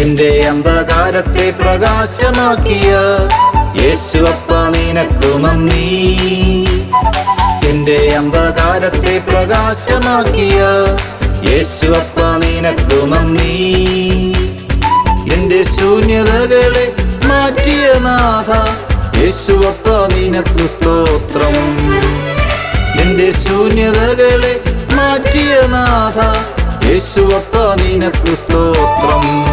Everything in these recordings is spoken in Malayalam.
എന്റെ അന്ധകാരത്തെ പ്രകാശമാക്കിയ യേശുവപ്പ നിനക്കു നന്ദി. എന്റെ അന്ധകാരത്തെ പ്രകാശമാക്കിയ യേശുവപ്പ നിനക്കു നന്ദി. എന്റെ ശൂന്യതകളെ മാറ്റിയ നാഥ യേശുവപ്പ നിനക്ക് സ്തോത്രം. എന്റെ ശൂന്യതകളെ മാറ്റിയ നാഥ യേശുവപ്പ നിനക്ക് സ്തോത്രം.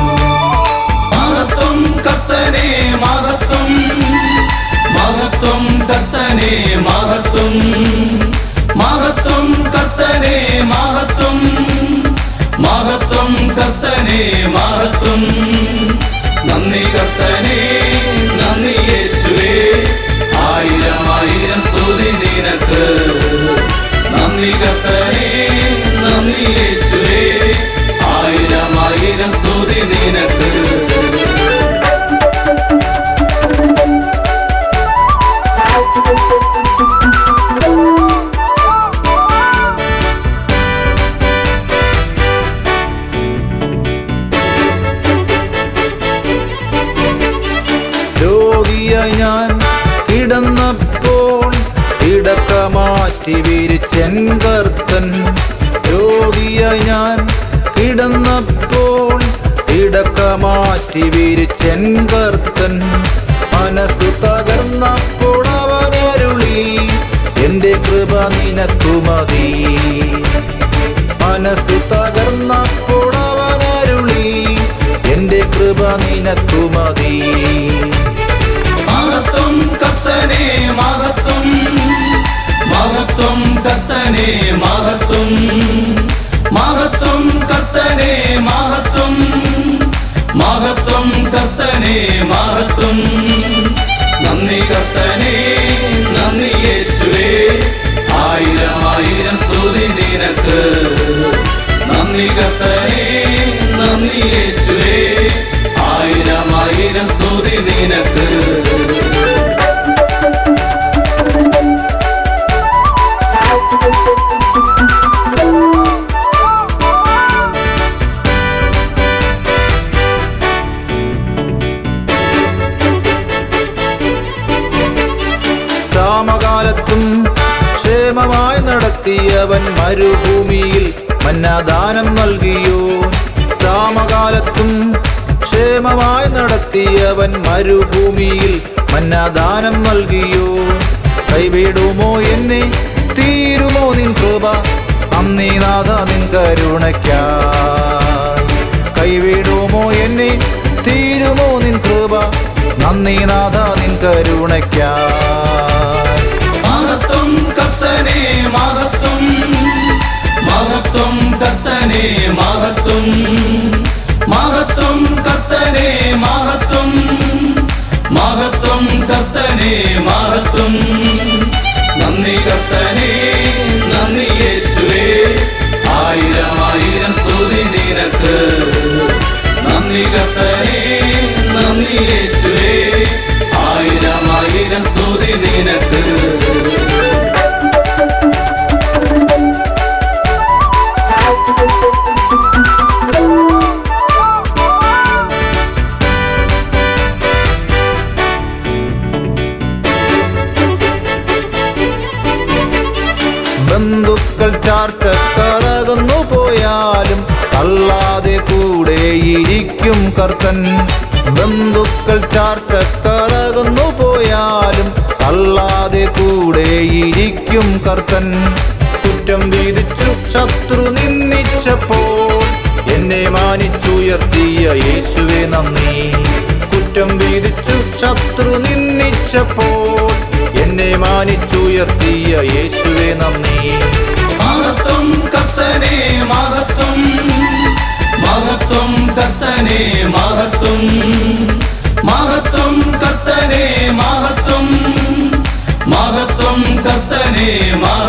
മഹത്വം. നന്ദി കർത്തനെ നന്ദി യേശുവേ. ആയിരം ആയിരം സ്തുതി നിനക്ക്. നന്ദി കർത്തനെ ഞാൻ കിടന്നപ്പോൾ കിടക്ക മാറ്റി വിരിച്ചൻ കർത്തൻ രോഗിയായി ഞാൻ കിടന്നപ്പോൾ കിടക്ക മാറ്റി വിരിച്ചൻ കർത്തൻ മനസ്സു തകർന്നപ്പോൾ അവനരുളി എന്റെ കൃപ നിനക്കു മതി. തകർന്നപ്പോൾ അവനരുളി എന്റെ കൃപ നിനക്കു മതി. കർത്തനെ മഹത്വം നന്ദി കർത്തനെ നന്ദി യേശുവേ. ആയിരം ആയിരം സ്തുതി നിനക്ക്. നന്ദി കർത്തനെ ക്ഷാമകാലത്തും ക്ഷേമമായി നടത്തിയവൻ മരുഭൂമിയിൽ മന്നാദാനം നൽകിയോ? ക്ഷാമകാലത്തും ക്ഷേമമായി നടത്തിയവൻ മരുഭൂമിയിൽ മന്നാദാനം നൽകിയോ? കൈവിടുമോ എന്നെ? തീരുമോ നിൻ കൃപ? അന്നീ നാഥ നിൻ കരുണയ്ക്കാ കൈവിടുമോ എന്നെ? തീരുമോ നിൻ കൃപ? നന്ദി നാഥ നിൻ കരുണയ്ക്കായി. മഹത്വം. നന്ദി കർത്തനെ നന്ദി യേശുവേ. ആയിരം ആയിരം സ്തുതി നിനക്ക്. നന്ദി കർത്തനെ. ചാർച്ച കറകുന്നു പോയാലും അല്ലാതെ കൂടെ ഇരിക്കും കർത്തൻ. ബന്ധുക്കൾ ചാർച്ച കറകുന്നു പോയാലും അല്ലാതെ കൂടെ ഇരിക്കും കർത്തൻ. കുറ്റം വീതിച്ചു ശത്രു നിന്ദിച്ചപ്പോൾ എന്നെ മാനിച്ചുയർത്തിയ യേശുവേ നന്ദി. കുറ്റം വീതിച്ചു ശത്രു നിന്ദിച്ചപ്പോൾ എന്നെ മാനിച്ചുയർത്തിയ യേശുവേ നന്ദി. മഹത്വം മഹത്വം കർത്തനെ മഹത്വം മഹത്വം കർത്തനെ മഹത്വം